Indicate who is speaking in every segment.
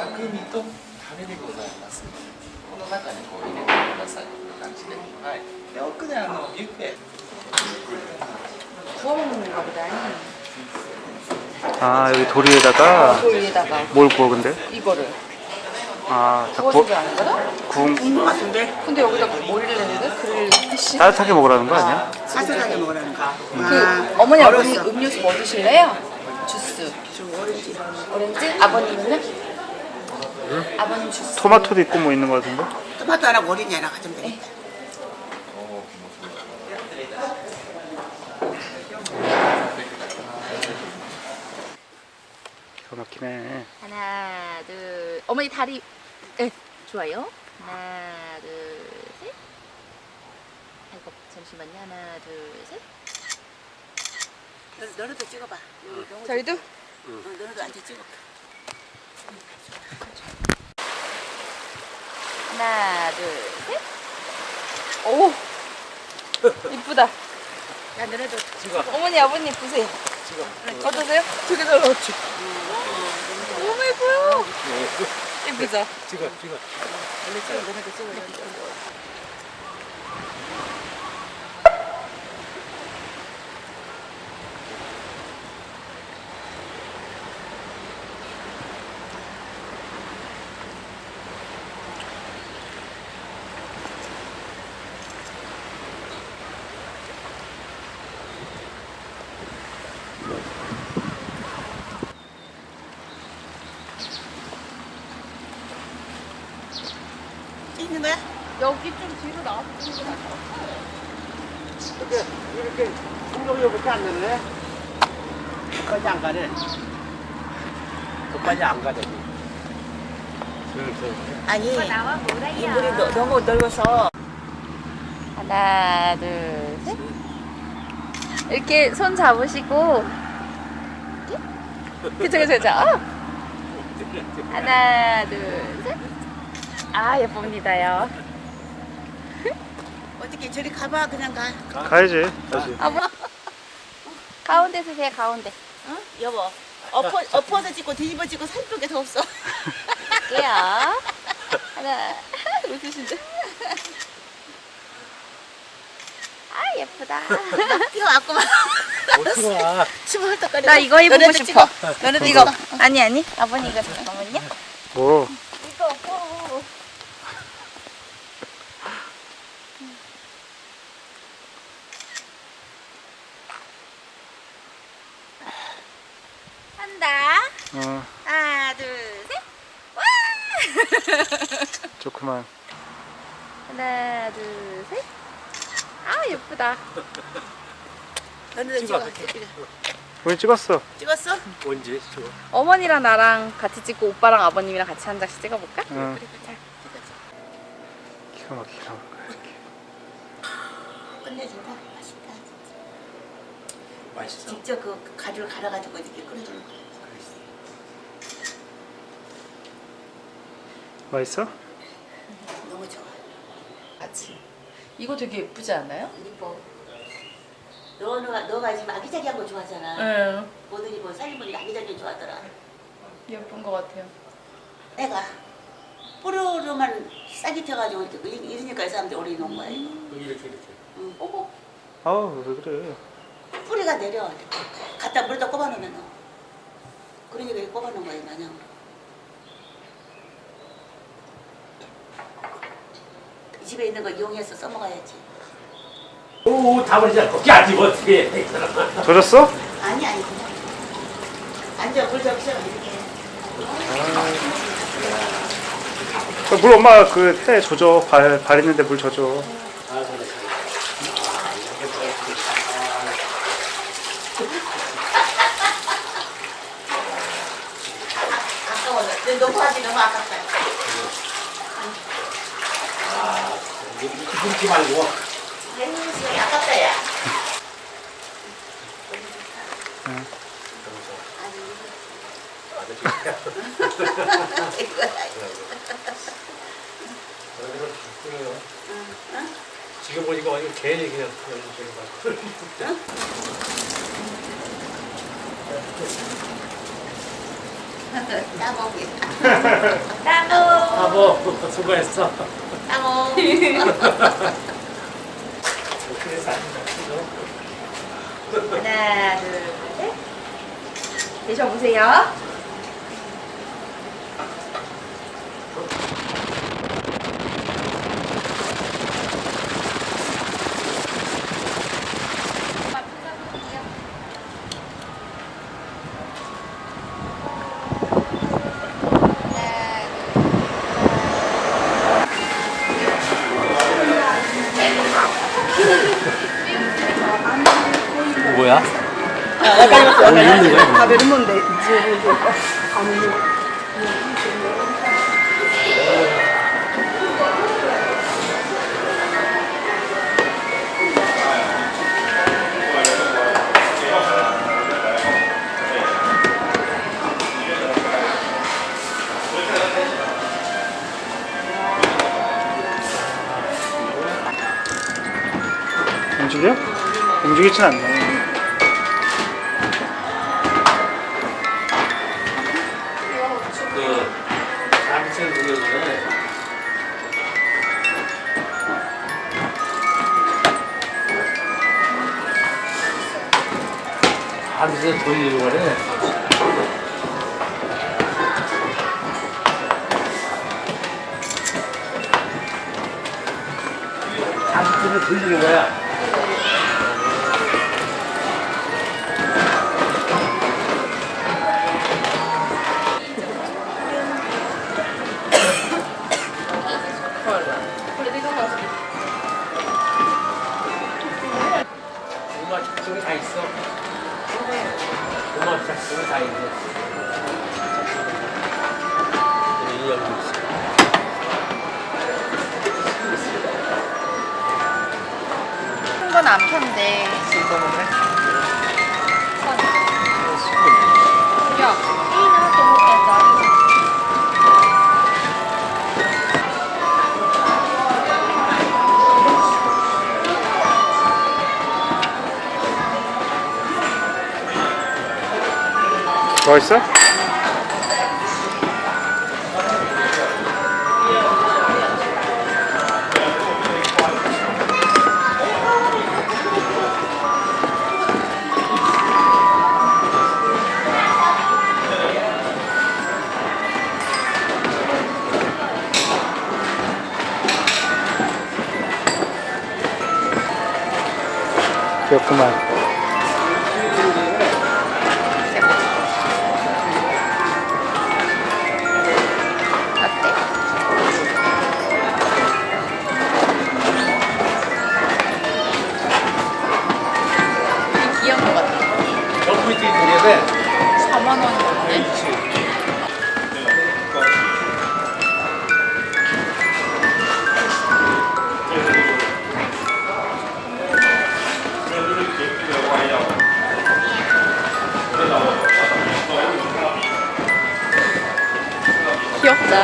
Speaker 1: 薬味とタレでございますこの中にこう入れてくださいという感じではいで奥であのビュッフェ
Speaker 2: 구워 먹는 건가 보다.
Speaker 3: 아 여기 돌 위에다가
Speaker 2: 돌 위에다가
Speaker 3: 뭘 구워 근데?
Speaker 2: 이거를
Speaker 3: 아 다
Speaker 2: 구워서
Speaker 3: 구워
Speaker 2: 게 아니거든?
Speaker 3: 구운
Speaker 4: 구운 것 같은데
Speaker 2: 근데 여기다 뭘 내는데? 그릴 피시?
Speaker 3: 따뜻하게 먹으라는 거 아니야?
Speaker 4: 따뜻하게 먹으라는 거.
Speaker 2: 그 어머니 아버님
Speaker 4: 얼었어.
Speaker 2: 음료수 뭐 드실래요? 주스.
Speaker 4: 저 오렌지.
Speaker 2: 오렌지? 아버님은요? 아버님 주스.
Speaker 3: 토마토도 있고 뭐 있는 거 같은데?
Speaker 4: 토마토 하나 오렌지 하나 가지면 되겠다.
Speaker 3: 기가 막히네
Speaker 2: 하나, 둘. 어머니 다리. 네, 좋아요. 하나, 둘, 셋. 아이고, 잠시만요. 하나, 둘, 셋.
Speaker 4: 너, 너네도 찍어봐. 너무
Speaker 2: 저희도?
Speaker 4: 어, 너네도 앉아 찍어.
Speaker 2: 하나, 둘, 셋. 오! 이쁘다.
Speaker 4: 야, 너네도
Speaker 2: 어머니, 아버님 보세요. 어떠세요? 되게 잘 나왔지? 너무 예뻐요. 예쁘죠?
Speaker 4: 너네 찍어, 너네도 찍어. 너네도 찍어. 찍는 거야?
Speaker 2: 여기 좀 뒤로 나와서 찍는 거 같아요.
Speaker 5: 이렇게 이렇게 충동력밖에 안 되네. 끝까지 안 가네. 끝까지 안 가네.
Speaker 4: 아니, 인물이 너, 너무 넓어서
Speaker 2: 하나, 둘, 셋. 이렇게 손 잡으시고. 이렇게? 그쵸, 그쵸, 그쵸. 어. 하나, 둘, 셋. 아, 예쁩니다요.
Speaker 4: 어떻게 저리 가봐 그냥 가.
Speaker 3: 가야지 다시
Speaker 2: 아, 뭐. 가운데 쓰세요, 가운데.
Speaker 4: 어? 여보. 엎어, 엎어서 찍고 뒤집어 찍고 살필 게더 없어.
Speaker 2: 할게요. 하나, 웃으신데. 아, 예쁘다.
Speaker 4: 뛰어왔구만.
Speaker 5: 어떻게 와?
Speaker 4: 춤 헐떡거리고.
Speaker 2: 나 이거
Speaker 4: 너네도
Speaker 2: 싶어. 너네도 이거. 아니, 아니. 아버님 이거 잠깐만요.
Speaker 3: 뭐
Speaker 2: 이거, 어. 한다.
Speaker 3: 어,
Speaker 2: 하나, 둘, 셋. 와!
Speaker 3: 좋구만
Speaker 2: 하나, 둘, 셋. 아, 예쁘다.
Speaker 4: 너네도 찍어.
Speaker 3: 우리 찍었어
Speaker 4: 찍었어?
Speaker 5: 언제? 저
Speaker 2: 어머니랑 나랑 같이 찍고 오빠랑 아버님이랑 같이 한 장씩 찍어볼까?
Speaker 3: 응.
Speaker 4: 그래, 자, 찍었어.
Speaker 3: 기가 막히게 나올 거야 이렇게
Speaker 4: 끝내준다. 맛있다.
Speaker 5: 맛있어.
Speaker 4: 직접 그 가루를 갈아가지고 이렇게 끓여주는 거야.
Speaker 3: 맛있어?
Speaker 4: 너무 좋아.
Speaker 2: 같이. 이거 되게 예쁘지 않아요?
Speaker 4: 이뻐. 너가 너가 지금 아기자기한 거 좋아하잖아.
Speaker 2: 응.
Speaker 4: 모든 이뭐 살림을 아기자기 좋아하더라.
Speaker 2: 예쁜 것 같아요.
Speaker 4: 내가 뽀로로만 싸게 펴가지고 이렇게 이- 이러니까 이 사람들 오래 놓은 거야 이거.
Speaker 5: 이렇게 이렇게.
Speaker 4: 어머
Speaker 3: 아우 왜 그래
Speaker 4: 뿌리가 내려. 갖다 물에다 꼽아놓으면 어. 그러니까 이렇게 꼽아놓은 거야 마냥. 집에 있는 거 이용해서 써먹어야지.
Speaker 5: 오, 다 버리자. 거기 앉으면 어떻게 해? 이 사람아.
Speaker 3: 젖었어?
Speaker 4: 아니 아니 그냥 앉아 물 적셔 이렇게.
Speaker 3: 그물 엄마 그 해 젖어 발, 발 있는데 물 젖어
Speaker 4: 아까워. 너 너무 하지 너무 아깝다.
Speaker 5: 이렇게 말고.
Speaker 4: 아유 수영이 아깝다 야.
Speaker 5: 지금 보니까 완전 괜히 그냥.
Speaker 4: 嗯 응? 따봉이.
Speaker 2: 따봉.
Speaker 5: 바보 수고했어.
Speaker 2: 따봉.
Speaker 5: 그래서 안
Speaker 2: 하나, 둘, 셋. 드셔보세요.
Speaker 3: 움직여? 움직이진 않네.
Speaker 5: 그 잠실 돌려주네. 잠실 돌리는 거네. 잠실 돌리는 거야.
Speaker 2: 편데. 야, 이나 너무 깨다.
Speaker 3: 멋있어? 귀엽구만.
Speaker 2: 어때? 귀엽다.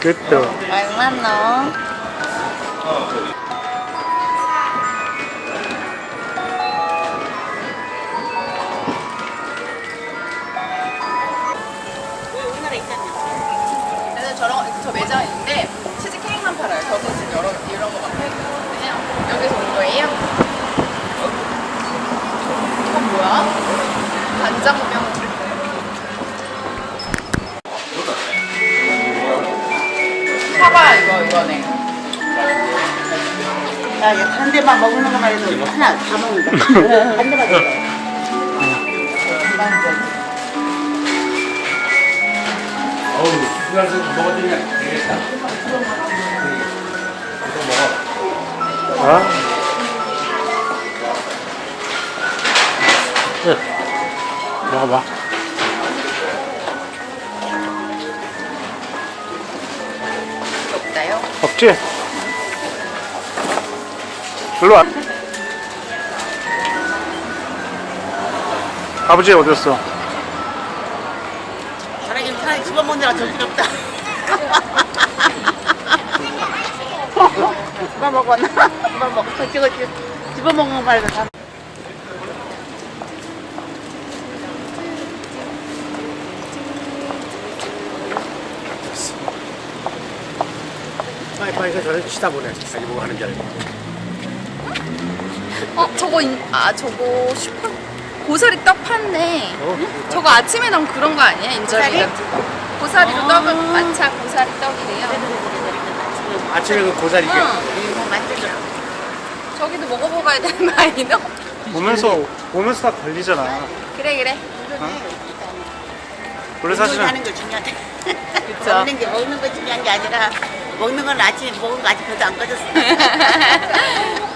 Speaker 3: 끝도.
Speaker 2: 얼마나? 저런 저 매장 있는데 치즈 케이크만 팔아요. 저도 지금 여러 이런 거 많이 있거든요. 여기서 온 거예요? 이건 뭐야? 간장병. 사과 이거 이거네.
Speaker 4: 야, 얘 한 대만 먹는 것만 해도 하나 다 먹는다. 한 대만 먹어.
Speaker 5: 어우, 먹어도 그냥 되겠다.
Speaker 3: 먹어봐.
Speaker 2: 없다요?
Speaker 3: 없지? 일로 와. 아버지 어디였어?
Speaker 4: 사람이 사람이 집어 먹느라 정신없다.
Speaker 2: 누가 먹었나? 누가 먹었어? 찍어 찍어
Speaker 4: 집어먹는 말고 다.
Speaker 5: 파이파이가 저를 치다보네. 자기 보고 하는 줄 알고.
Speaker 2: 어 저거 인- 아 저거 슈퍼 고사리 떡 판네.
Speaker 5: 어?
Speaker 2: 저거 아침에 나온 그런 거 아니야 인절미
Speaker 4: 고사리?
Speaker 2: 같은 거. 고사리로 떡을 마차 고사리 떡이래요.
Speaker 5: 아침에 그 고사리 이게
Speaker 2: 응. 저기도 먹어보가야 되는 거 아니너?
Speaker 3: 오면서 오면서 다 걸리잖아.
Speaker 2: 그래 그래.
Speaker 3: 원래 사실은
Speaker 4: 하는 거 중요하대.
Speaker 2: 그쵸.
Speaker 4: 먹는 게 먹는 거 중요한 게 아니라 먹는 건 아침에 먹은 거 아직 별도 안 꺼졌어.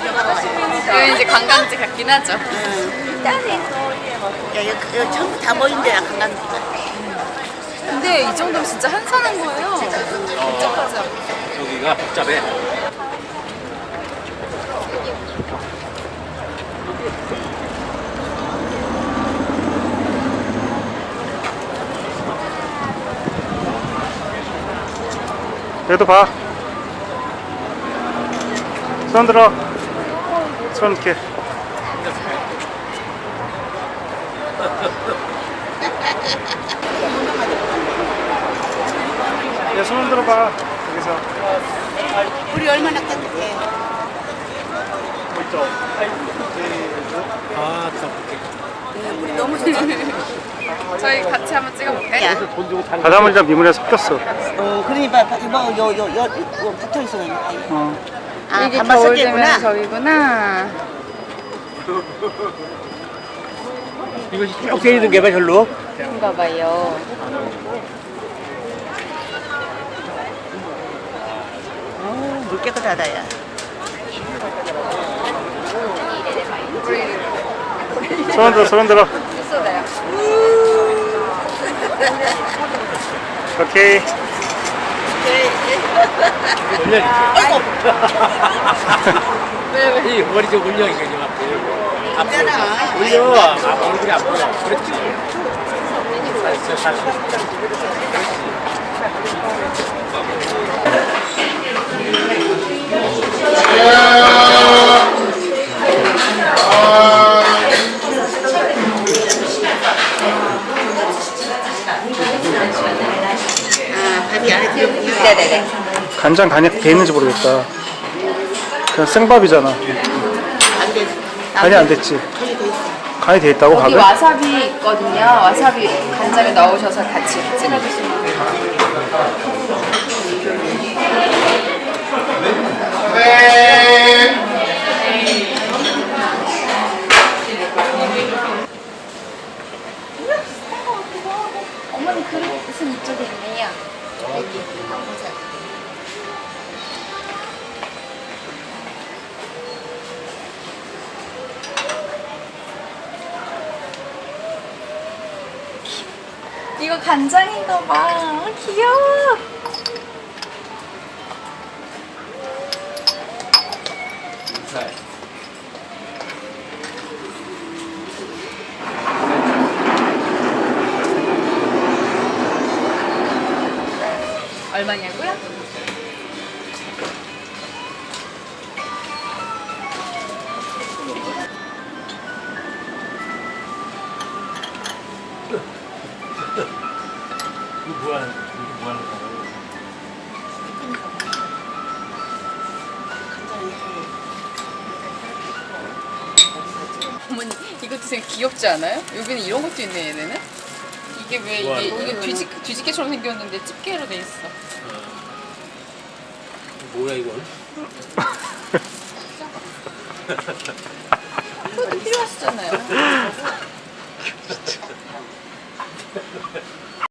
Speaker 2: 이건 이제 관광지 같긴 하죠.
Speaker 4: 응. 야, 여기, 여기 전부 다 모인대야 관광지가.
Speaker 2: 근데 이 정도면 진짜 한산한 거예요. 복잡하죠.
Speaker 5: 여기가 복잡해.
Speaker 3: 얘도 봐. 손 들어. 손 이렇게. 얘 손 들어봐. 여기서.
Speaker 4: 우리 얼마나 따뜻해.
Speaker 5: 아, 참.
Speaker 4: 우리 너무 좋다.
Speaker 2: 저희 같이 한번 찍어볼까요?
Speaker 3: 바닷물이랑 미물에 섞였어.
Speaker 4: 어, 그러니까 이거 요요 요 붙어 있어.
Speaker 3: 어.
Speaker 4: 아,
Speaker 2: 이게
Speaker 4: 반반
Speaker 2: 겨울
Speaker 4: 섞였구나.
Speaker 2: 되면 저기구나.
Speaker 5: 이것이 쭉 되는 게봐 절로.
Speaker 2: 그런가 봐요.
Speaker 4: 어, 물 깨끗하다 야.
Speaker 3: 손 들어, 손 들어.
Speaker 2: 쏟아요.
Speaker 3: 오케이.
Speaker 5: 이 머리 좀 올려 이거 좀 앞에.
Speaker 4: 괜찮아.
Speaker 5: 올려. 아, 얼굴이 안 보여. 그렇지. 살살 살살.
Speaker 4: 아, 밥이 안에 들어있군요.
Speaker 2: 네네네.
Speaker 3: 간장 간이 돼 있는지 모르겠다. 그냥 생밥이잖아.
Speaker 4: 안 돼.
Speaker 3: 간이 안 됐지.
Speaker 4: 간이 돼
Speaker 3: 있다고
Speaker 2: 여기
Speaker 3: 밥에?
Speaker 2: 와사비 있거든요. 와사비 간장에 넣으셔서 같이 찍어주시면 돼요. 어 이거 간장인가 봐. 아, 귀여워. 얼마냐고요? 것도 되게 귀엽지 않아요? 여기는 이런 것도 있네 얘네는. 이게 왜
Speaker 5: 우와,
Speaker 2: 이게. 이게 뒤집 뒤집개처럼 생겼는데 집게로 돼 있어.
Speaker 5: 뭐야 이건?
Speaker 2: 그것도 필요하시잖아요.